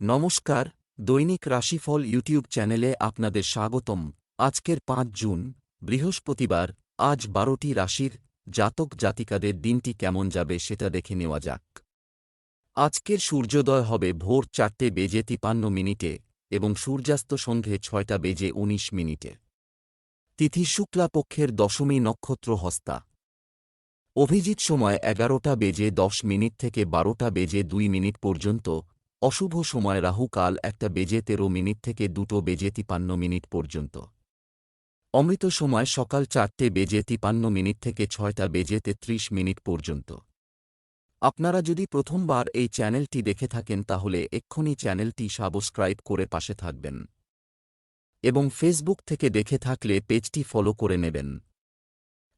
নমস্কার, দৈনিক রাশিফল ইউটিউব চ্যানেলে আপনাদের স্বাগতম। আজকের পাঁচ জুন, বৃহস্পতিবার, আজ বারোটি রাশির জাতক জাতিকাদের দিনটি কেমন যাবে সেটা দেখে নেওয়া যাক। আজকের সূর্যোদয় হবে ভোর চারটে বেজে তিপান্ন মিনিটে এবং সূর্যাস্ত সন্ধে ছয়টা বেজে উনিশ মিনিটে। তিথি শুক্লাপক্ষের দশমী নক্ষত্র হস্তা। অভিজিৎ সময় এগারোটা বেজে দশ মিনিট থেকে বারোটা বেজে দুই মিনিট পর্যন্ত অশুভ সময় রাহুকাল একটা বেজে তেরো মিনিট থেকে দুটো বেজে তিপান্ন মিনিট পর্যন্ত। অমৃত সময় সকাল চারটে বেজে তিপান্ন মিনিট থেকে ছয়টা বেজে তেত্রিশ মিনিট পর্যন্ত। আপনারা যদি প্রথমবার এই চ্যানেলটি দেখে থাকেন তাহলে এক্ষুনি চ্যানেলটি সাবস্ক্রাইব করে পাশে থাকবেন। এবং ফেসবুক থেকে দেখে থাকলে পেজটি ফলো করে নেবেন।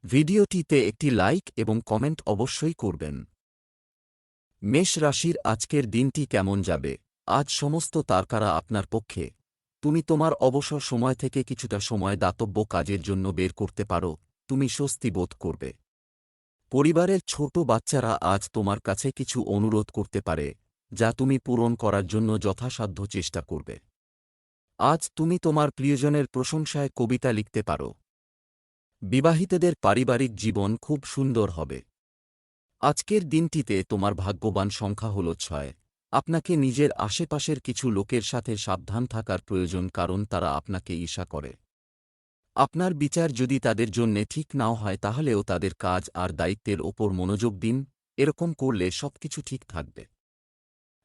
ভিডিওটিতে একটি লাইক এবং কমেন্ট অবশ্যই করবেন। মেষ রাশির আজকের দিনটি কেমন যাবে? আজ সমস্ত তারকারা আপনার পক্ষে। তুমি তোমার অবসর সময় থেকে কিছুটা সময় দাতব্য কাজের জন্য বের করতে পারো, তুমি স্বস্তি বোধ করবে। পরিবারের ছোট বাচ্চারা আজ তোমার কাছে কিছু অনুরোধ করতে পারে, যা তুমি পূরণ করার জন্য যথাসাধ্য চেষ্টা করবে। আজ তুমি তোমার প্রিয়জনের প্রশংসায় কবিতা লিখতে পারো। বিবাহিতদের পারিবারিক জীবন খুব সুন্দর হবে। আজকের দিনটিতে তোমার ভাগ্যবান সংখ্যা হল ছয়। আপনাকে নিজের আশেপাশের কিছু লোকের সাথে সাবধান থাকার প্রয়োজন কারণ তারা আপনাকে ঈশা করে। আপনার বিচার যদি তাদের জন্যে ঠিক নাও হয় তাহলেও তাদের কাজ আর দায়িত্বের ওপর মনোযোগ দিন, এরকম করলে সবকিছু ঠিক থাকবে।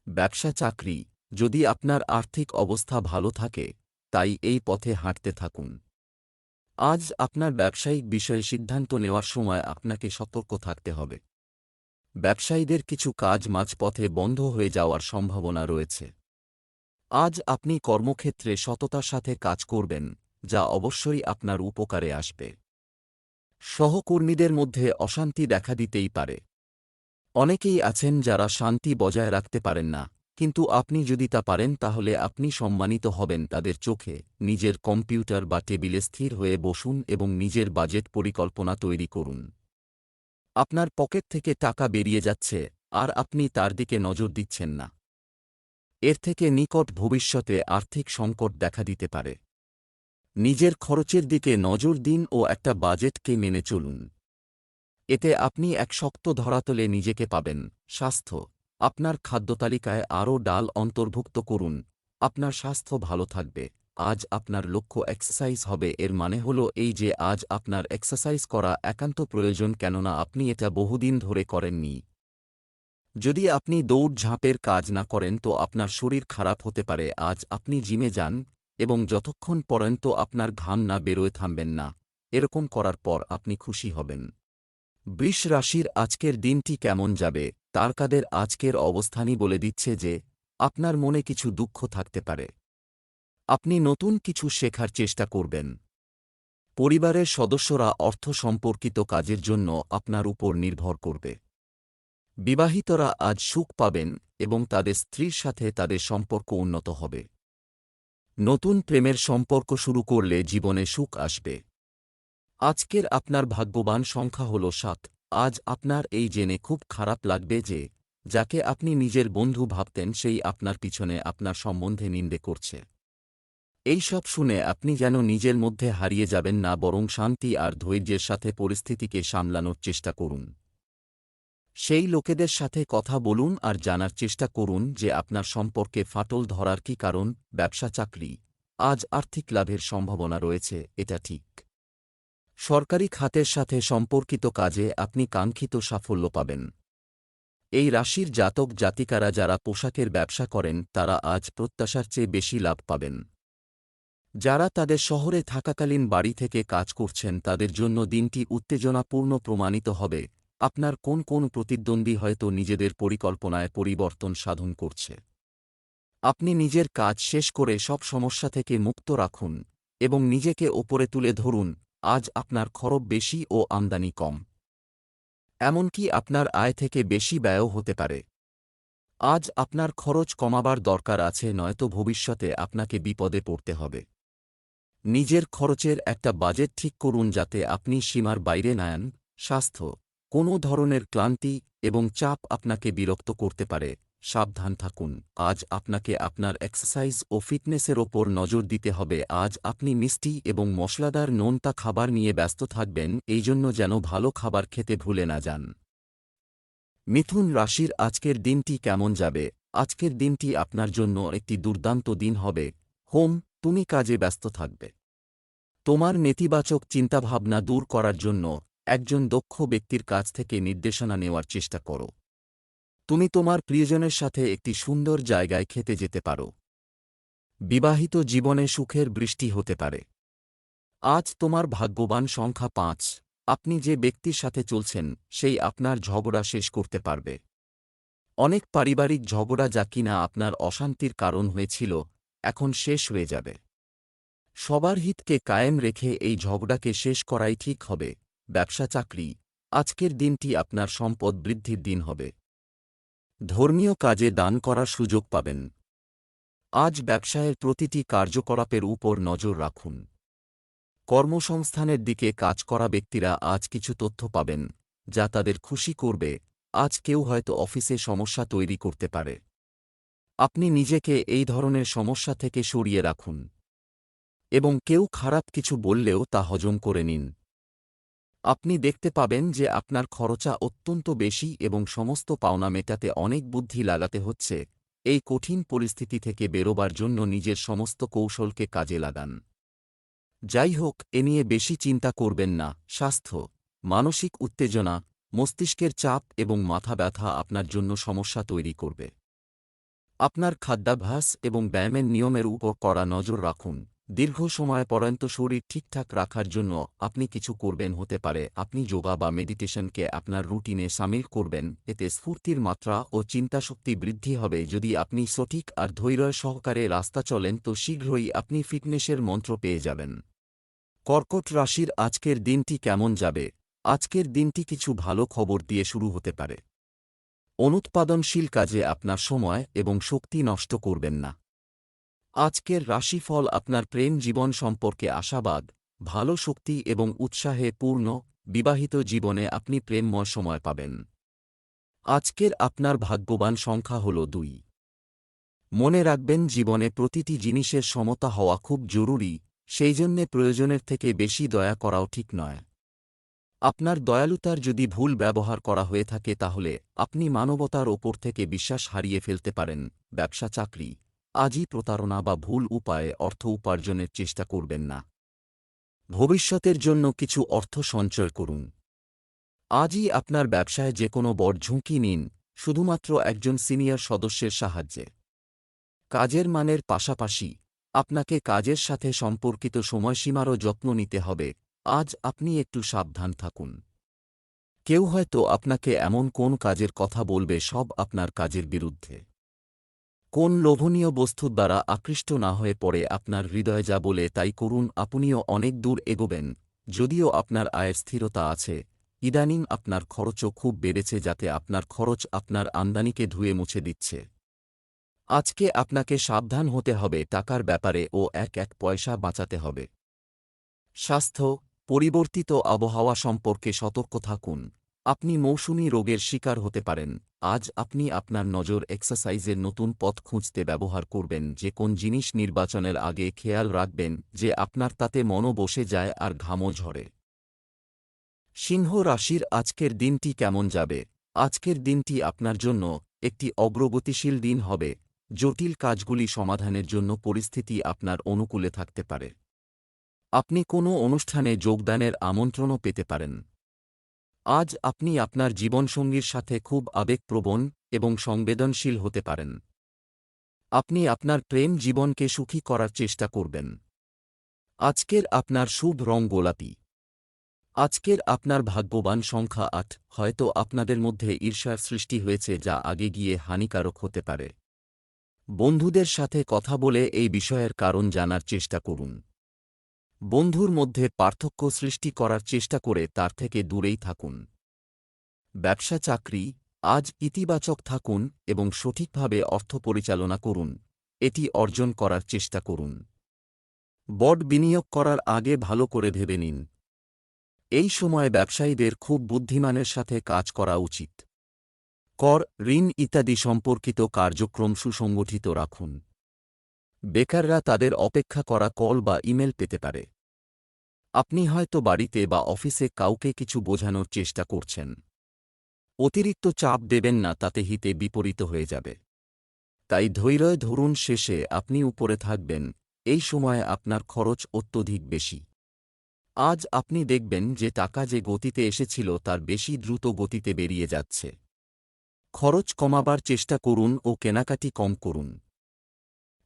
ব্যবসা চাকরি, যদি আপনার আর্থিক অবস্থা ভালো থাকে, তাই এই পথে হাঁটতে থাকুন। আজ আপনার ব্যবসায়িক বিষয়ে সিদ্ধান্ত নেওয়ার সময় আপনাকে সতর্ক থাকতে হবে। ব্যবসায়ীদের কিছু কাজ মাঝপথে বন্ধ হয়ে যাওয়ার সম্ভাবনা রয়েছে। আজ আপনি কর্মক্ষেত্রে সততার সাথে কাজ করবেন, যা অবশ্যই আপনার উপকারে আসবে। সহকর্মীদের মধ্যে অশান্তি দেখা দিতেই পারে। অনেকেই আছেন যারা শান্তি বজায় রাখতে পারেন না, কিন্তু আপনি যদি তা পারেন তাহলে আপনি সম্মানিত হবেন তাদের চোখে, নিজের কম্পিউটার বা টেবিলে স্থির হয়ে বসুন এবং নিজের বাজেট পরিকল্পনা তৈরি করুন। আপনার পকেট থেকে টাকা বেরিয়ে যাচ্ছে, আর আপনি তার দিকে নজর দিচ্ছেন না। এর থেকে নিকট ভবিষ্যতে আর্থিক সংকট দেখা দিতে পারে। নিজের খরচের দিকে নজর দিন ও একটা বাজেটকে মেনে চলুন। এতে আপনি এক শক্ত ধরাতলে নিজেকে পাবেন। স্বাস্থ্য, আপনার খাদ্যতালিকায় আরও ডাল অন্তর্ভুক্ত করুন। আপনার স্বাস্থ্য ভালো থাকবে। আজ আপনার লক্ষ্য এক্সারসাইজ হবে। এর মানে হল এই যে আজ আপনার এক্সারসাইজ করা একান্ত প্রয়োজন কেননা আপনি এটা বহুদিন ধরে করেননি। যদি আপনি দৌড় ঝাঁপের কাজ না করেন তো আপনার শরীর খারাপ হতে পারে। আজ আপনি জিমে যান এবং যতক্ষণ পর্যন্ত আপনার ঘাম না বেরোয় থামবেন না। এরকম করার পর আপনি খুশি হবেন। বৃষ রাশির আজকের দিনটি কেমন যাবে? তারকাদের আজকের অবস্থানই বলে দিচ্ছে যে আপনার মনে কিছু দুঃখ থাকতে পারে। আপনি নতুন কিছু শেখার চেষ্টা করবেন। পরিবারের সদস্যরা অর্থ সম্পর্কিত কাজের জন্য আপনার উপর নির্ভর করবে। বিবাহিতরা আজ সুখ পাবেন এবং তাদের স্ত্রীর সাথে তাদের সম্পর্ক উন্নত হবে। নতুন প্রেমের সম্পর্ক শুরু করলে জীবনে সুখ আসবে। আজকের আপনার ভাগ্যবান সংখ্যা হল সাত। আজ আপনার এই জেনে খুব খারাপ লাগবে যে, যাকে আপনি নিজের বন্ধু ভাবতেন সেই আপনার পিছনে আপনার সম্বন্ধে নিন্দে করছে। এই সব শুনে আপনি যেন নিজের মধ্যে হারিয়ে যাবেন না, বরং শান্তি আর ধৈর্যের সাথে পরিস্থিতিকে সামলানোর চেষ্টা করুন। সেই লোকেদের সাথে কথা বলুন আর জানার চেষ্টা করুন যে আপনার সম্পর্কে ফাটল ধরার কি কারণ, ব্যবসা, চাকরি। আজ আর্থিক লাভের সম্ভাবনা রয়েছে, এটা ঠিক। সরকারি খাতের সাথে সম্পর্কিত কাজে আপনি কাঙ্ক্ষিত সাফল্য পাবেন। এই রাশির জাতক জাতিকারা যারা পোশাকের ব্যবসা করেন, তারা আজ প্রত্যাশার চেয়ে বেশি লাভ পাবেন। যারা তাদের শহরে থাকাকালীন বাড়ি থেকে কাজ করছেন তাদের জন্য দিনটি উত্তেজনাপূর্ণ প্রমাণিত হবে। আপনার কোন কোন প্রতিদ্বন্দ্বী হয়তো নিজেদের পরিকল্পনায় পরিবর্তন সাধন করছে। আপনি নিজের কাজ শেষ করে সব সমস্যা থেকে মুক্ত রাখুন এবং নিজেকে ওপরে তুলে ধরুন, আজ আপনার খরব বেশি ও আমদানি কম। এমনকি আপনার আয় থেকে বেশি ব্যয়ও হতে পারে। আজ আপনার খরচ কমাবার দরকার আছে, নয়তো ভবিষ্যতে আপনাকে বিপদে পড়তে হবে। নিজের খরচের একটা বাজেট ঠিক করুন যাতে আপনি সীমার বাইরে নায়ান স্বাস্থ্য, কোনো ধরনের ক্লান্তি এবং চাপ আপনাকে বিরক্ত করতে পারে। সাবধান থাকুন, আজ আপনাকে আপনার এক্সারসাইজ ও ফিটনেসের ওপর নজর দিতে হবে। আজ আপনি মিষ্টি এবং মশলাদার নোনতা খাবার নিয়ে ব্যস্ত থাকবেন এই জন্য যেন ভালো খাবার খেতে ভুলে না যান। মিথুন রাশির আজকের দিনটি কেমন যাবে? আজকের দিনটি আপনার জন্য একটি দুর্দান্ত দিন হবে। হোম তুমি কাজে ব্যস্ত থাকবে। তোমার নেতিবাচক চিন্তাভাবনা দূর করার জন্য একজন দক্ষ ব্যক্তির কাছ থেকে নির্দেশনা নেওয়ার চেষ্টা করো। তুমি তোমার প্রিয়জনের সাথে একটি সুন্দর জায়গায় খেতে যেতে পারো। বিবাহিত জীবনে সুখের বৃষ্টি হতে পারে। আজ তোমার ভাগ্যবান সংখ্যা পাঁচ। আপনি যে ব্যক্তির সাথে চলছেন, সেই আপনার ঝগড়া শেষ করতে পারবে। অনেক পারিবারিক ঝগড়া যা কিনা আপনার অশান্তির কারণ হয়েছিল এখন শেষ হয়ে যাবে। সবার হিতকে কায়েম রেখে এই ঝগড়াকে শেষ করাই ঠিক হবে, ব্যবসা চাকরি, আজকের দিনটি আপনার সম্পদ বৃদ্ধির দিন হবে। ধর্মীয় কাজে দান করার সুযোগ পাবেন। আজ ব্যবসায়ের প্রতিটি কার্যকলাপের উপর নজর রাখুন। কর্মসংস্থানের দিকে কাজ করা ব্যক্তিরা আজ কিছু তথ্য পাবেন, যা তাদের খুশি করবে, আজ কেউ হয়তো অফিসে সমস্যা তৈরি করতে পারে। আপনি নিজেকে এই ধরনের সমস্যা থেকে সরিয়ে রাখুন। এবং কেউ খারাপ কিছু বললেও তা হজম করে নিন। আপনি দেখতে পাবেন যে আপনার খরচা অত্যন্ত বেশি এবং সমস্ত পাওনা মেটাতে অনেক বুদ্ধি লাগাতে হচ্ছে। এই কঠিন পরিস্থিতি থেকে বেরোবার জন্য নিজের সমস্ত কৌশলকে কাজে লাগান। যাই হোক, এ নিয়ে বেশি চিন্তা করবেন না। স্বাস্থ্য, মানসিক উত্তেজনা, মস্তিষ্কের চাপ এবং মাথা ব্যথা আপনার জন্য সমস্যা তৈরি করবে। আপনার খাদ্যাভ্যাস এবং ব্যায়ামের নিয়মের উপর কড়া নজর রাখুন। দীর্ঘ সময় পর্যন্ত শরীর ঠিকঠাক রাখার জন্য আপনি কিছু করবেন হতে পারে, আপনি যোগা বা মেডিটেশনকে আপনার রুটিনে সামিল করবেন, এতে স্ফূর্তির মাত্রা ও চিন্তাশক্তি বৃদ্ধি হবে। যদি আপনি সঠিক আর ধৈর্য সহকারে রাস্তা চলেন, তো শীঘ্রই আপনি ফিটনেসের মন্ত্র পেয়ে যাবেন। কর্কট রাশির আজকের দিনটি কেমন যাবে? আজকের দিনটি কিছু ভালো খবর দিয়ে শুরু হতে পারে। অনুৎপাদনশীল কাজে আপনার সময় এবং শক্তি নষ্ট করবেন না। আজকের রাশিফল আপনার প্রেম জীবন সম্পর্কে আশাবাদ, ভালো শক্তি এবং উৎসাহে পূর্ণ, বিবাহিত জীবনে আপনি প্রেমময় সময় পাবেন। আজকের আপনার ভাগ্যবান সংখ্যা হল দুই। মনে রাখবেন জীবনে প্রতিটি জিনিসের সমতা হওয়া খুব জরুরি, সেই জন্যে প্রয়োজনের থেকে বেশি দয়া করাও ঠিক নয়। আপনার দয়ালুতার যদি ভুল ব্যবহার করা হয়ে থাকে তাহলে আপনি মানবতার ওপর থেকে বিশ্বাস হারিয়ে ফেলতে পারেন, ব্যবসা, চাকরি। আজই প্রতারণা বা ভুল উপায়ে অর্থ উপার্জনের চেষ্টা করবেন না। ভবিষ্যতের জন্য কিছু অর্থ সঞ্চয় করুন। আজই আপনার ব্যবসায় যে কোনো বড় ঝুঁকি নিন, শুধুমাত্র একজন সিনিয়র সদস্যের সাহায্যে। কাজের মানের পাশাপাশি আপনাকে কাজের সাথে সম্পর্কিত সময়সীমারও যত্ন নিতে হবে আজ আপনি একটু সাবধান থাকুন। কেউ হয়তো আপনাকে এমন কোন কাজের কথা বলবে সব আপনার কাজের বিরুদ্ধে। কোন লোভনীয় বস্তুর দ্বারা আকৃষ্ট না হয়ে পড়ে আপনার হৃদয় যা বলে তাই করুন, আপনিও অনেক দূর এগোবেন, যদিও আপনার আয়ের স্থিরতা আছে। ইদানিং আপনার খরচও খুব বেড়েছে যাতে আপনার খরচ আপনার আমদানিকে ধুয়ে মুছে দিচ্ছে। আজকে আপনাকে সাবধান হতে হবে টাকার ব্যাপারে ও এক এক পয়সা বাঁচাতে হবে। স্বাস্থ্য পরিবর্তিত আবহাওয়া সম্পর্কে সতর্ক থাকুন। আপনি মৌসুমী রোগের শিকার হতে পারেন। আজ আপনি আপনার নজর এক্সারসাইজের নতুন পথ খুঁজতে ব্যবহার করবেন, যে কোন জিনিস নির্বাচনের আগে খেয়াল রাখবেন, যে আপনার তাতে মনও বসে যায় আর ঘামও ঝরে। সিংহ রাশির আজকের দিনটি কেমন যাবে? আজকের দিনটি আপনার জন্য একটি অগ্রগতিশীল দিন হবে। জটিল কাজগুলি সমাধানের জন্য পরিস্থিতি আপনার অনুকূলে থাকতে পারে। আপনি কোনো অনুষ্ঠানে যোগদানের আমন্ত্রণও পেতে পারেন। আজ আপনি আপনার জীবনসঙ্গীর সাথে খুব আবেগপ্রবণ এবং সংবেদনশীল হতে পারেন। আপনি আপনার প্রেম জীবনকে সুখী করার চেষ্টা করবেন। আজকের আপনার শুভ রং গোলাপি। আজকের আপনার ভাগ্যবান সংখ্যা আট, হয়তো আপনাদের মধ্যে ঈর্ষার সৃষ্টি হয়েছে যা আগে গিয়ে হানিকারক হতে পারে। বন্ধুদের সাথে কথা বলে এই বিষয়ের কারণ জানার চেষ্টা করুন। বন্ধুর মধ্যে পার্থক্য সৃষ্টি করার চেষ্টা করে তার থেকে দূরেই থাকুন। ব্যবসা চাকরি, আজ ইতিবাচক থাকুন এবং সঠিকভাবে অর্থ পরিচালনা করুন, এটি অর্জন করার চেষ্টা করুন। বড বিনিয়োগ করার আগে ভালো করে ভেবে নিন। এই সময় ব্যবসায়ীদের খুব বুদ্ধিমানের সাথে কাজ করা উচিত। কর, ঋণ ইত্যাদি সম্পর্কিত কার্যক্রম সুসংগঠিত রাখুন। বেকাররা তাদের অপেক্ষা করা কল বা ইমেল পেতে পারে। আপনি হয়তো বাড়িতে বা অফিসে কাউকে কিছু বোঝানোর চেষ্টা করছেন। অতিরিক্ত চাপ দেবেন না, তাতে হিতে বিপরীত হয়ে যাবে। তাই ধৈর্য ধরুন শেষে আপনি উপরে থাকবেন, এই সময়ে আপনার খরচ অত্যধিক বেশি। আজ আপনি দেখবেন যে টাকা যে গতিতে এসেছিল, তার বেশি দ্রুত গতিতে বেরিয়ে যাচ্ছে। খরচ কমাবার চেষ্টা করুন ও কেনাকাটি কম করুন।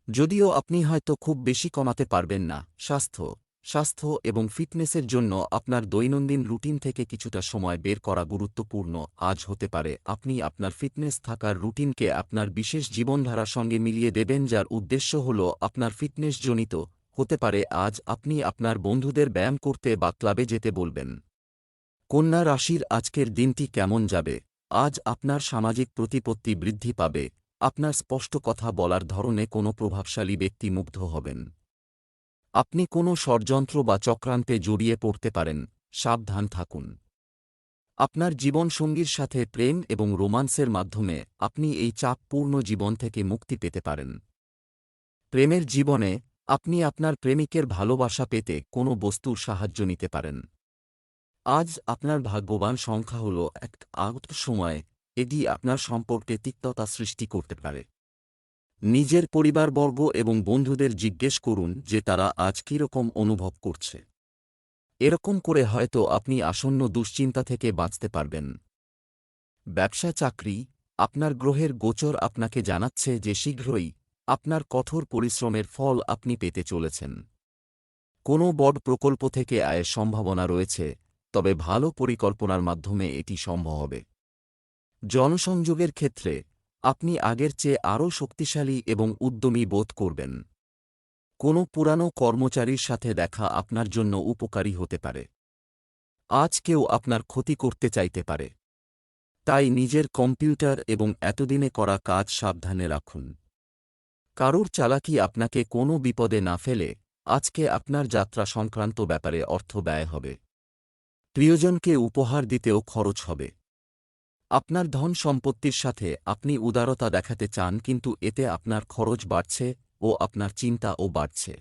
যদিও আপনি হয়তো খুব বেশি কমাতে পারবেন না, স্বাস্থ্য স্বাস্থ্য এবং ফিটনেসের জন্য আপনার দৈনন্দিন রুটিন থেকে কিছুটা সময় বের করা গুরুত্বপূর্ণ। আজ হতে পারে আপনি আপনার ফিটনেস থাকার রুটিনকে আপনার বিশেষ জীবনধারার সঙ্গে মিলিয়ে দেবেন যার উদ্দেশ্য হল আপনার ফিটনেসজনিত। হতে পারে আজ আপনি আপনার বন্ধুদের ব্যায়াম করতে বা ক্লাবে যেতে বলবেন। কন্যা রাশির আজকের দিনটি কেমন যাবে? আজ আপনার সামাজিক প্রতিপত্তি বৃদ্ধি পাবে। আপনার স্পষ্ট কথা বলার ধরনে কোনো প্রভাবশালী ব্যক্তি মুগ্ধ হবেন। আপনি কোনো ষড়যন্ত্র বা চক্রান্তে জড়িয়ে পড়তে পারেন, সাবধান থাকুন। আপনার জীবনসঙ্গীর সাথে প্রেম এবং রোমান্সের মাধ্যমে আপনি এই চাপপূর্ণ জীবন থেকে মুক্তি পেতে পারেন। প্রেমের জীবনে আপনি আপনার প্রেমিকের ভালোবাসা পেতে কোনো বস্তুর সাহায্য নিতে পারেন। আজ আপনার ভাগ্যবান সংখ্যা হল এক আগত সময় এটি আপনার সম্পর্কে তিক্ততা সৃষ্টি করতে পারে। নিজের পরিবারবর্গ এবং বন্ধুদের জিজ্ঞেস করুন যে তারা আজ কীরকম অনুভব করছে। এরকম করে হয়তো আপনি আসন্ন দুশ্চিন্তা থেকে বাঁচতে পারবেন। ব্যবসা চাকরি, আপনার গ্রহের গোচর আপনাকে জানাচ্ছে যে শীঘ্রই আপনার কঠোর পরিশ্রমের ফল আপনি পেতে চলেছেন। কোনো বড় প্রকল্প থেকে আয়ের সম্ভাবনা রয়েছে, তবে ভালো পরিকল্পনার মাধ্যমে এটি সম্ভব হবে। জনসংযোগের ক্ষেত্রে আপনি আগের চেয়ে আরও শক্তিশালী এবং উদ্যমী বোধ করবেন। কোনো পুরানো কর্মচারীর সাথে দেখা আপনার জন্য উপকারী হতে পারে। আজ কেউ আপনার ক্ষতি করতে চাইতে পারে। তাই নিজের কম্পিউটার এবং এতদিনে করা কাজ সাবধানে রাখুন। কারুর চালাকি আপনাকে কোনো বিপদে না ফেলে, আজকে আপনার যাত্রা সংক্রান্ত ব্যাপারে অর্থ ব্যয় হবে। প্রিয়জনকে উপহার দিতেও খরচ হবে। আপনার ধন সম্পত্তির সাথে আপনি উদারতা দেখাতে চান, কিন্তু এতে আপনার খরচ বাড়ছে ও আপনার চিন্তাও বাড়ছে।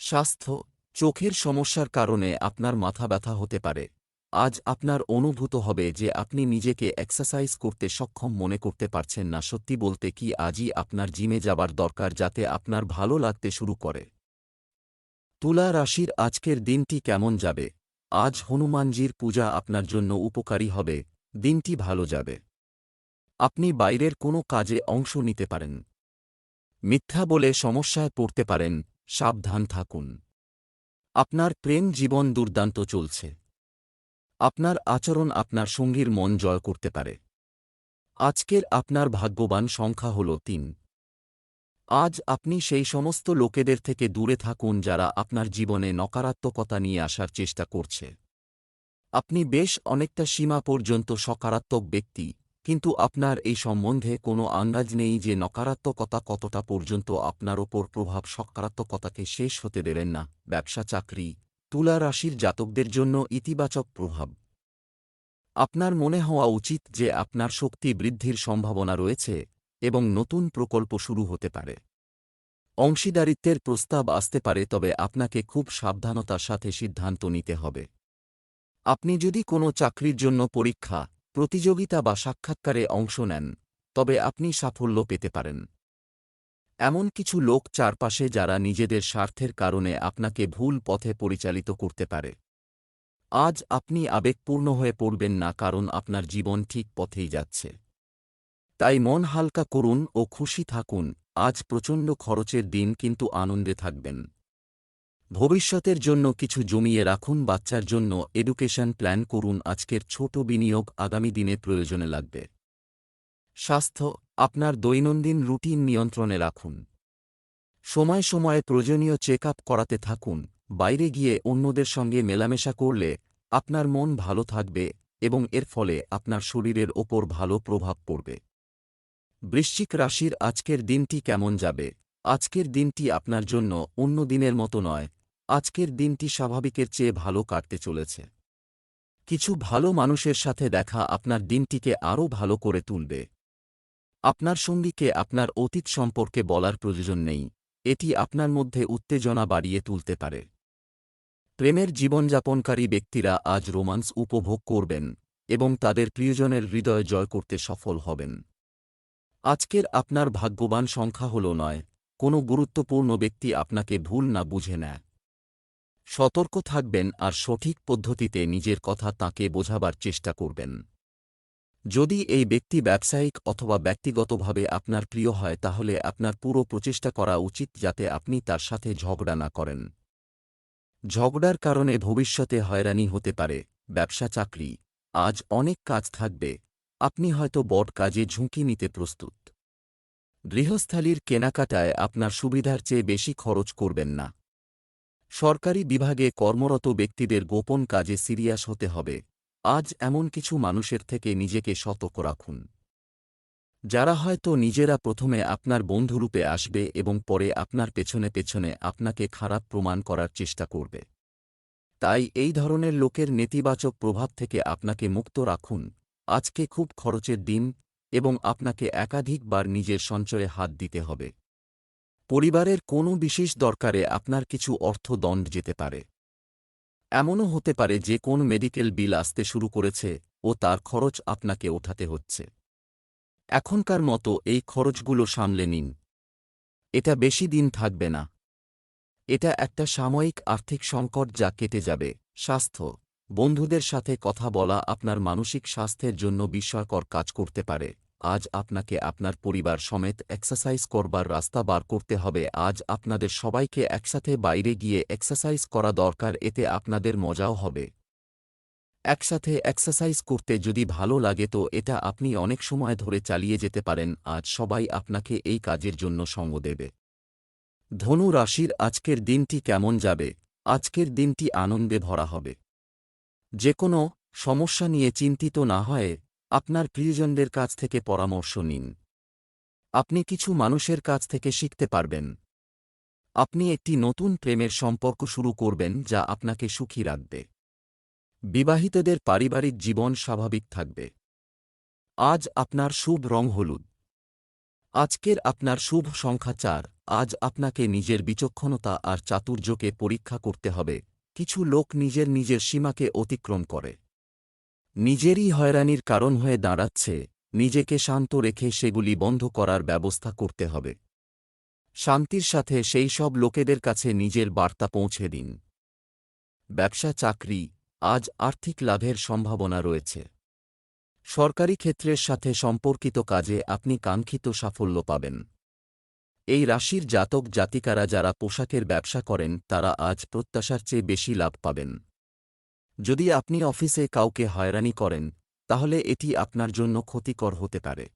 স্বাস্থ্য, চোখের সমস্যার কারণে আপনার মাথা ব্যথা হতে পারে। আজ আপনার অনুভূত হবে যে আপনি নিজেকে এক্সারসাইজ করতে সক্ষম মনে করতে পারছেন না। সত্যি বলতে কি আজই আপনার জিমে যাবার দরকার যাতে আপনার ভালো লাগতে শুরু করে। তুলা রাশির আজকের দিনটি কেমন যাবে? আজ হনুমানজির পূজা আপনার জন্য উপকারী হবে। দিনটি ভালো যাবে। আপনি বাইরের কোনো কাজে অংশ নিতে পারেন। মিথ্যা বলে সমস্যায় পড়তে পারেন, সাবধান থাকুন। আপনার প্রেম জীবন দুর্দান্ত চলছে। আপনার আচরণ আপনার সঙ্গীর মন জয় করতে পারে। আজকের আপনার ভাগ্যবান সংখ্যা হল তিন। আজ আপনি সেই সমস্ত লোকেদের থেকে দূরে থাকুন যারা আপনার জীবনে নকারাত্মকতা নিয়ে আসার চেষ্টা করছে। আপনি বেশ অনেকটা সীমা পর্যন্ত সকারাত্মক ব্যক্তি, কিন্তু আপনার এই সম্বন্ধে কোনো আন্দাজ নেই যে নকারাত্মকতা কতটা পর্যন্ত আপনার ওপর প্রভাব সকারাত্মকতাকে শেষ হতে দেবেন না। ব্যবসা, চাকরি, তুলা রাশির জাতকদের জন্য ইতিবাচক প্রভাব। আপনার মনে হওয়া উচিত যে আপনার শক্তি বৃদ্ধির সম্ভাবনা রয়েছে এবং নতুন প্রকল্প শুরু হতে পারে। অংশীদারিত্বের প্রস্তাব আসতে পারে, তবে আপনাকে খুব সাবধানতার সাথে সিদ্ধান্ত নিতে হবে। আপনি যদি কোনো চাকরির জন্য পরীক্ষা, প্রতিযোগিতা বা সাক্ষাৎকারে অংশ নেন, তবে আপনি সাফল্য পেতে পারেন। এমন কিছু লোক চারপাশে যারা নিজেদের স্বার্থের কারণে আপনাকে ভুল পথে পরিচালিত করতে পারে। আজ আপনি আবেগপূর্ণ হয়ে পড়বেন না কারণ আপনার জীবন ঠিক পথেই যাচ্ছে। তাই মন হালকা করুন ও খুশি থাকুন। আজ প্রচণ্ড খরচের দিন কিন্তু আনন্দে থাকবেন। ভবিষ্যতের জন্য কিছু জমিয়ে রাখুন, বাচ্চার জন্য এডুকেশন প্ল্যান করুন, আজকের ছোট বিনিয়োগ আগামী দিনে প্রয়োজনে লাগবে। স্বাস্থ্য, আপনার দৈনন্দিন রুটিন নিয়ন্ত্রণে রাখুন। সময় সময়ে প্রয়োজনীয় চেক আপ করাতে থাকুন, বাইরে গিয়ে অন্যদের সঙ্গে মেলামেশা করলে আপনার মন ভালো থাকবে এবং এর ফলে আপনার শরীরের ওপর ভালো প্রভাব পড়বে। বৃশ্চিক রাশির আজকের দিনটি কেমন যাবে? আজকের দিনটি আপনার জন্য অন্য দিনের মতো নয় আজকের দিনটি স্বাভাবিকের চেয়ে ভালো কাটতে চলেছে। কিছু ভালো মানুষের সাথে দেখা আপনার দিনটিকে আরও ভালো করে তুলবে। আপনার সঙ্গীকে আপনার অতীত সম্পর্কে বলার প্রয়োজন নেই, এটি আপনার মধ্যে উত্তেজনা বাড়িয়ে তুলতে পারে। প্রেমের জীবনযাপনকারী ব্যক্তিরা আজ রোমান্স উপভোগ করবেন এবং তাদের প্রিয়জনের হৃদয় জয় করতে সফল হবেন। আজকের আপনার ভাগ্যবান সংখ্যা হল নয়, কোনো গুরুত্বপূর্ণ ব্যক্তি আপনাকে ভুল না বুঝে নেয়। সতর্ক থাকবেন আর সঠিক পদ্ধতিতে নিজের কথা তাকে বোঝাবার চেষ্টা করবেন। যদি এই ব্যক্তি ব্যবসায়িক অথবা ব্যক্তিগতভাবে আপনার প্রিয় হয়, তাহলে আপনার পুরো প্রচেষ্টা করা উচিত যাতে আপনি তার সাথে ঝগড়া না করেন। ঝগড়ার কারণে ভবিষ্যতে হয়রানি হতে পারে, ব্যবসা চাকরি, আজ অনেক কাজ থাকবে, আপনি হয়তো বড় কাজে ঝুঁকি নিতে প্রস্তুত। গৃহস্থালির কেনাকাটায় আপনার সুবিধার চেয়ে বেশি খরচ করবেন না। সরকারি বিভাগে কর্মরত ব্যক্তিদের গোপন কাজে সিরিয়াস হতে হবে। আজ এমন কিছু মানুষের থেকে নিজেকে সতর্ক রাখুন। যারা হয়তো নিজেরা প্রথমে আপনার বন্ধুরূপে আসবে এবং পরে আপনার পেছনে পেছনে আপনাকে খারাপ প্রমাণ করার চেষ্টা করবে। তাই এই ধরনের লোকের নেতিবাচক প্রভাব থেকে আপনাকে মুক্ত রাখুন। আজকে খুব খরচের দিন এবং আপনাকে একাধিকবার নিজের সঞ্চয়ে হাত দিতে হবে। পরিবারের কোনো বিশেষ দরকারে আপনার কিছু অর্থ দণ্ড যেতে পারে। এমনও হতে পারে যে কোন মেডিকেল বিল আসতে শুরু করেছে ও তার খরচ আপনাকে ওঠাতে হচ্ছে। এখনকার মতো এই খরচগুলো সামলে নিন। এটা বেশি দিন থাকবে না। এটা একটা সাময়িক আর্থিক সংকট যা কেটে যাবে। স্বাস্থ্য। বন্ধুদের সাথে কথা বলা আপনার মানসিক স্বাস্থ্যের জন্য বিস্ময়কর কাজ করতে পারে। আজ আপনাকে আপনার পরিবার সমেত এক্সারসাইজ করবার রাস্তা বার করতে হবে। আজ আপনাদের সবাইকে একসাথে বাইরে গিয়ে এক্সারসাইজ করা দরকার, এতে আপনাদের মজাও হবে। একসাথে এক্সারসাইজ করতে যদি ভালো লাগে তো এটা আপনি অনেক সময় ধরে চালিয়ে যেতে পারেন। আজ সবাই আপনাকে এই কাজের জন্য সঙ্গ দেবে। ধনু রাশির আজকের দিনটি কেমন যাবে? আজকের দিনটি আনন্দে ভরা হবে। যে কোনো সমস্যা নিয়ে চিন্তিত না হয়ে আপনার প্রিয়জনদের কাছ থেকে পরামর্শ নিন। আপনি কিছু মানুষের কাছ থেকে শিখতে পারবেন। আপনি একটি নতুন প্রেমের সম্পর্ক শুরু করবেন যা আপনাকে সুখী রাখবে। বিবাহিতদের পারিবারিক জীবন স্বাভাবিক থাকবে। আজ আপনার শুভ রং হলুদ। আজকের আপনার শুভ সংখ্যা চার। আজ আপনাকে নিজের বিচক্ষণতা আর চাতুর্যকে পরীক্ষা করতে হবে। কিছু লোক নিজের নিজের সীমাকে অতিক্রম করে। নিজেরই হয়রানির কারণ হয়ে দাঁড়াচ্ছে, নিজেকে শান্ত রেখে সেগুলি বন্ধ করার ব্যবস্থা করতে হবে। শান্তির সাথে সেই সব লোকেদের কাছে নিজের বার্তা পৌঁছে দিন। ব্যবসা চাকরি, আজ আর্থিক লাভের সম্ভাবনা রয়েছে। সরকারি ক্ষেত্রের সাথে সম্পর্কিত কাজে আপনি কাঙ্ক্ষিত সাফল্য পাবেন। এই রাশির জাতক জাতিকারা যারা পোশাকের ব্যবসা করেন, তারা আজ প্রত্যাশার চেয়ে বেশি লাভ পাবেন। যদি আপনি অফিসে কাউকে হয়রানি করেন, তাহলে এটি আপনার জন্য ক্ষতিকর হতে পারে।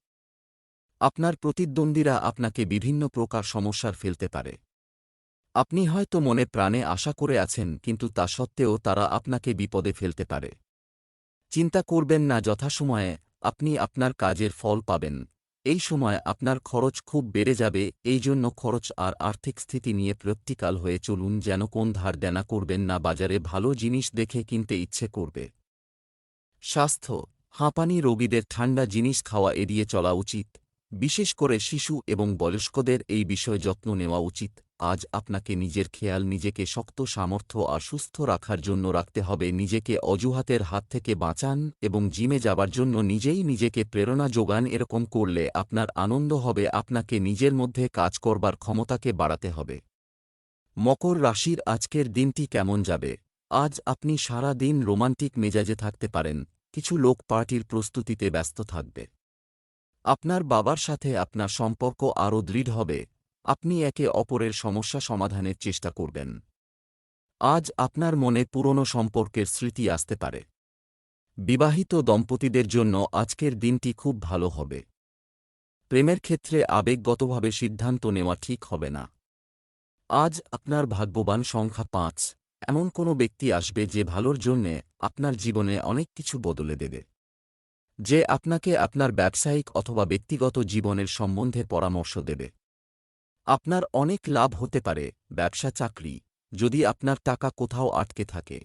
আপনার প্রতিদ্বন্দ্বীরা আপনাকে বিভিন্ন প্রকার সমস্যার ফেলতে পারে। আপনি হয়তো মনে প্রাণে আশা করে আছেন, কিন্তু তা সত্ত্বেও তারা আপনাকে বিপদে ফেলতে পারে। চিন্তা করবেন না, যথাসময়ে আপনি আপনার কাজের ফল পাবেন। এই সময় আপনার খরচ খুব বেড়ে যাবে, এই জন্য খরচ আর আর্থিক স্থিতি নিয়ে প্রত্যিকাল হয়ে চলুন যেন কোন ধার দেনা করবেন না, বাজারে ভালো জিনিস দেখে কিনতে ইচ্ছে করবে। স্বাস্থ্য, হাঁপানি রোগীদের ঠান্ডা জিনিস খাওয়া এড়িয়ে চলা উচিত। বিশেষ করে শিশু এবং বয়স্কদের এই বিষয়ে যত্ন নেওয়া উচিত। আজ আপনাকে নিজের খেয়াল, নিজেকে শক্ত, সামর্থ্য আর সুস্থ রাখার জন্য রাখতে হবে। নিজেকে অজুহাতের হাত থেকে বাঁচান এবং জিমে যাবার জন্য নিজেই নিজেকে প্রেরণা যোগান। এরকম করলে আপনার আনন্দ হবে, আপনাকে নিজের মধ্যে কাজ করবার ক্ষমতাকে বাড়াতে হবে। মকর রাশির আজকের দিনটি কেমন যাবে? আজ আপনি সারা দিন রোমান্টিক মেজাজে থাকতে পারেন, কিছু লোক পার্টির প্রস্তুতিতে ব্যস্ত থাকবে। আপনার বাবার সাথে আপনার সম্পর্ক আরও দৃঢ় হবে আপনি একে অপরের সমস্যা সমাধানের চেষ্টা করবেন। আজ আপনার মনে পুরনো সম্পর্কের স্মৃতি আসতে পারে। বিবাহিত দম্পতিদের জন্য আজকের দিনটি খুব ভালো হবে। প্রেমের ক্ষেত্রে আবেগগতভাবে সিদ্ধান্ত নেওয়া ঠিক হবে না। আজ আপনার ভাগ্যবান সংখ্যা পাঁচ। এমন কোনো ব্যক্তি আসবে যে ভালোর জন্যে আপনার জীবনে অনেক কিছু বদলে দেবে। যে আপনাকে আপনার ব্যবসায়িক অথবা ব্যক্তিগত জীবনের সম্বন্ধে পরামর্শ দেবে। আপনার অনেক লাভ হতে পারে, ব্যবসা চাকরি, যদি আপনার টাকা কোথাও আটকে থাকে।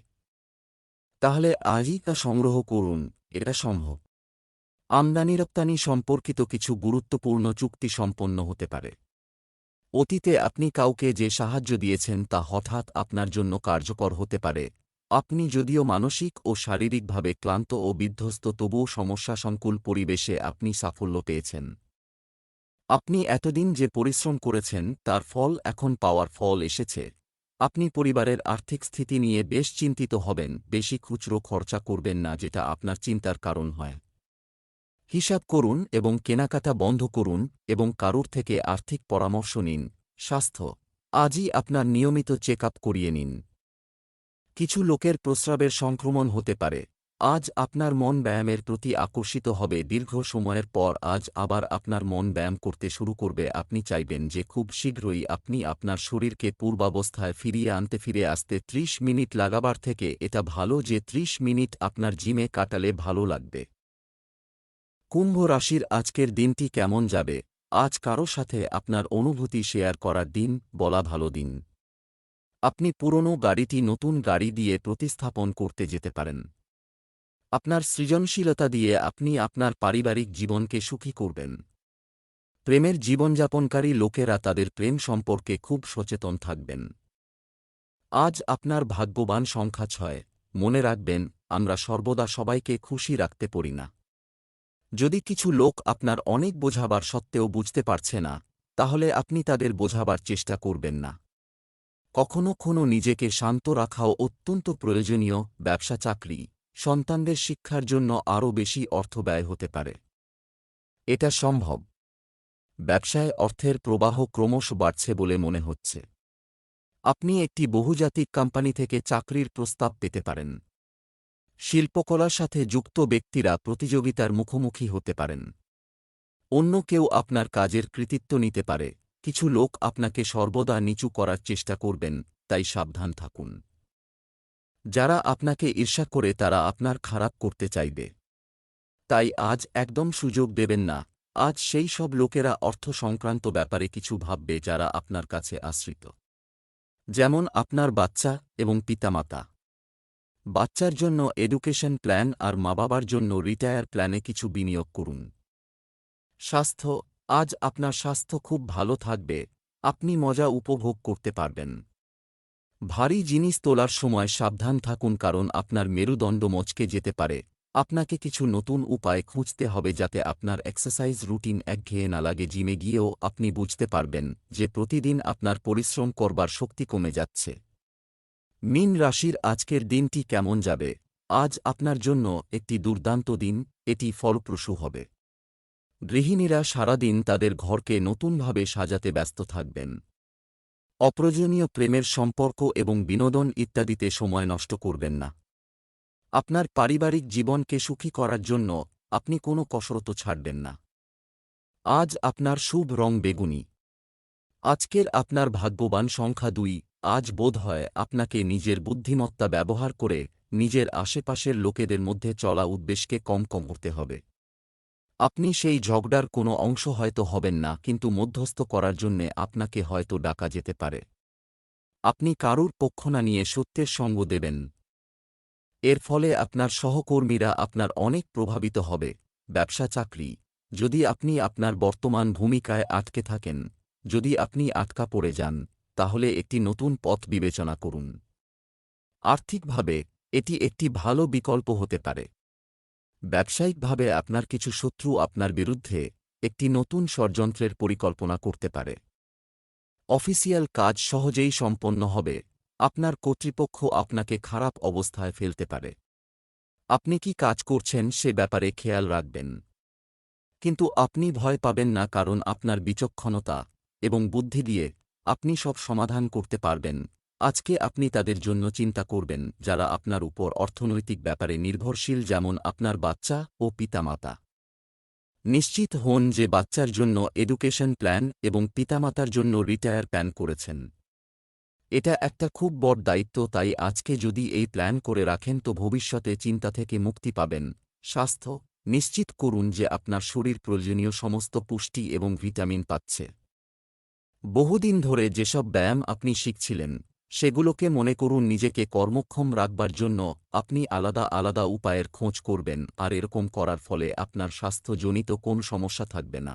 তাহলে আজই তা সংগ্রহ করুন, এটা সম্ভব। আমদানি রপ্তানি সম্পর্কিত কিছু গুরুত্বপূর্ণ চুক্তি সম্পন্ন হতে পারে। অতীতে আপনি কাউকে যে সাহায্য দিয়েছেন তা হঠাৎ আপনার জন্য কার্যকর হতে পারে। আপনি যদিও মানসিক ও শারীরিকভাবে ক্লান্ত ও বিধ্বস্ত, তবুও সমস্যাসংকুল পরিবেশে আপনি সাফল্য পেয়েছেন। আপনি এতদিন যে পরিশ্রম করেছেন, তার ফল এখন পাওয়ার ফল এসেছে। আপনি পরিবারের আর্থিক স্থিতি নিয়ে বেশ চিন্তিত হবেন, বেশি খুচরো খরচা করবেন না, যেটা আপনার চিন্তার কারণ হয়। হিসাব করুন এবং কেনাকাটা বন্ধ করুন এবং কারুর থেকে আর্থিক পরামর্শ নিন। স্বাস্থ্য। আজই আপনার নিয়মিত চেক করিয়ে নিন। কিছু লোকের প্রস্রাবের সংক্রমণ হতে পারে। আজ আপনার মন ব্যায়ামের প্রতি আকর্ষিত হবে। দীর্ঘ সময়ের পর আজ আবার আপনার মন ব্যায়াম করতে শুরু করবে। আপনি চাইবেন যে খুব শীঘ্রই আপনি আপনার শরীরকে পূর্বাবস্থায় ফিরিয়ে আনতে ফিরে আসতে। ত্রিশ মিনিট লাগাবার থেকে এটা ভালো যে ত্রিশ মিনিট আপনার জিমে কাটালে ভালো লাগবে। কুম্ভ রাশির আজকের দিনটি কেমন যাবে? আজ কারও সাথে আপনার অনুভূতি শেয়ার করার দিন, বলা ভালো দিন। আপনি পুরনো গাড়িটি নতুন গাড়ি দিয়ে প্রতিস্থাপন করতে যেতে পারেন। আপনার সৃজনশীলতা দিয়ে আপনি আপনার পারিবারিক জীবনকে সুখী করবেন। প্রেমের জীবনযাপনকারী লোকেরা তাদের প্রেম সম্পর্কে খুব সচেতন থাকবেন। আজ আপনার ভাগ্যবান সংখ্যা ছয়। মনে রাখবেন, আমরা সর্বদা সবাইকে খুশি রাখতে পারি না। যদি কিছু লোক আপনার অনেক বোঝাবার সত্ত্বেও বুঝতে পারছে না, তাহলে আপনি তাদের বোঝাবার চেষ্টা করবেন না। কখনো কখনো নিজেকে শান্ত রাখাও অত্যন্ত প্রয়োজনীয় ব্যবসা চাকরি। সন্তানদের শিক্ষার জন্য আরও বেশি অর্থ ব্যয় হতে পারে। এটা সম্ভব। ব্যবসায় অর্থের প্রবাহ ক্রমশ বাড়ছে বলে মনে হচ্ছে। আপনি একটি বহুজাতিক কোম্পানি থেকে চাকরির প্রস্তাব পেতে পারেন। শিল্পকলার সাথে যুক্ত ব্যক্তিরা প্রতিযোগিতার মুখোমুখি হতে পারেন। অন্য কেউ আপনার কাজের কৃতিত্ব নিতে পারে। কিছু লোক আপনাকে সর্বদা নিচু করার চেষ্টা করবেন, তাই সাবধান থাকুন। যারা আপনাকে ঈর্ষা করে তারা আপনার খারাপ করতে চাইবে। তাই আজ একদম সুযোগ দেবেন না। আজ সেই সব লোকেরা অর্থ সংক্রান্ত ব্যাপারে কিছু ভাববে যারা আপনার কাছে আশ্রিত। যেমন আপনার বাচ্চা এবং পিতামাতা। বাচ্চার জন্য এডুকেশন প্ল্যান আর মা বাবার জন্য রিটায়ার প্ল্যানে কিছু বিনিয়োগ করুন। স্বাস্থ্য, আজ আপনার স্বাস্থ্য খুব ভালো থাকবে। আপনি মজা উপভোগ করতে পারবেন। ভারী জিনিস তোলার সময় সাবধান থাকুন কারণ আপনার মেরুদণ্ড মচকে যেতে পারে। আপনাকে কিছু নতুন উপায় খুঁজতে হবে যাতে আপনার এক্সারসাইজ রুটিন একঘেয়ে না লাগে। জিমে গিয়েও আপনি বুঝতে পারবেন যে প্রতিদিন আপনার পরিশ্রম করবার শক্তি কমে যাচ্ছে। মিন রাশির আজকের দিনটি কেমন যাবে? আজ আপনার জন্য একটি দুর্দান্ত দিন, এটি ফলপ্রসূ হবে। গৃহিণীরা সারাদিন তাদের ঘরকে নতুনভাবে সাজাতে ব্যস্ত থাকবেন। অপ্রয়োজনীয় প্রেমের সম্পর্ক এবং বিনোদন ইত্যাদিতে সময় নষ্ট করবেন না। আপনার পারিবারিক জীবনকে সুখী করার জন্য আপনি কোনো কসরত ছাড়বেন না। আজ আপনার শুভ রং বেগুনি। আজকের আপনার ভাগ্যবান সংখ্যা দুই। আজ বোধ হয় আপনাকে নিজের বুদ্ধিমত্তা ব্যবহার করে নিজের আশেপাশের লোকেদের মধ্যে চলা উদ্দেশ্যকে কম কম করতে হবে। আপনি সেই ঝগড়ার কোনো অংশ হয়তো হবেন না, কিন্তু মধ্যস্থ করার জন্যে আপনাকে হয়তো ডাকা যেতে পারে। আপনি কারুর পক্ষ না নিয়ে সত্যের সঙ্গ দেবেন। এর ফলে আপনার সহকর্মীরা আপনার অনেক প্রভাবিত হবে। ব্যবসা চাকরি। যদি আপনি আপনার বর্তমান ভূমিকায় আটকে থাকেন, যদি আপনি আটকা পড়ে যান, তাহলে একটি নতুন পথ বিবেচনা করুন। আর্থিকভাবে, এটি একটি ভালো বিকল্প হতে পারে। ব্যবসায়িকভাবে আপনার কিছু শত্রু আপনার বিরুদ্ধে একটি নতুন ষড়যন্ত্রের পরিকল্পনা করতে পারে। অফিসিয়াল কাজ সহজেই সম্পন্ন হবে, আপনার কর্তৃপক্ষ আপনাকে খারাপ অবস্থায় ফেলতে পারে। আপনি কি কাজ করছেন সে ব্যাপারে খেয়াল রাখবেন। কিন্তু আপনি ভয় পাবেন না কারণ আপনার বিচক্ষণতা এবং বুদ্ধি দিয়ে আপনি সব সমাধান করতে পারবেন। আজকে আপনি তাদের জন্য চিন্তা করবেন, যারা আপনার উপর অর্থনৈতিক ব্যাপারে নির্ভরশীল, যেমন আপনার বাচ্চা ও পিতামাতা। নিশ্চিত হন যে বাচ্চার জন্য এডুকেশন প্ল্যান এবং পিতামাতার জন্য রিটায়ার প্ল্যান করেছেন। এটা একটা খুব বড় দায়িত্ব, তাই আজকে যদি এই প্ল্যান করে রাখেন, তো ভবিষ্যতে চিন্তা থেকে মুক্তি পাবেন। স্বাস্থ্য, নিশ্চিত করুন যে আপনার শরীর প্রয়োজনীয় সমস্ত পুষ্টি এবং ভিটামিন পাচ্ছে। বহুদিন ধরে যেসব ব্যায়াম আপনি শিখছিলেন সেগুলোকে মনে করুন নিজেকে কর্মক্ষম রাখবার জন্য আপনি আলাদা আলাদা উপায়ের খোঁজ করবেন আর এরকম করার ফলে আপনার স্বাস্থ্যজনিত কোন সমস্যা থাকবে না।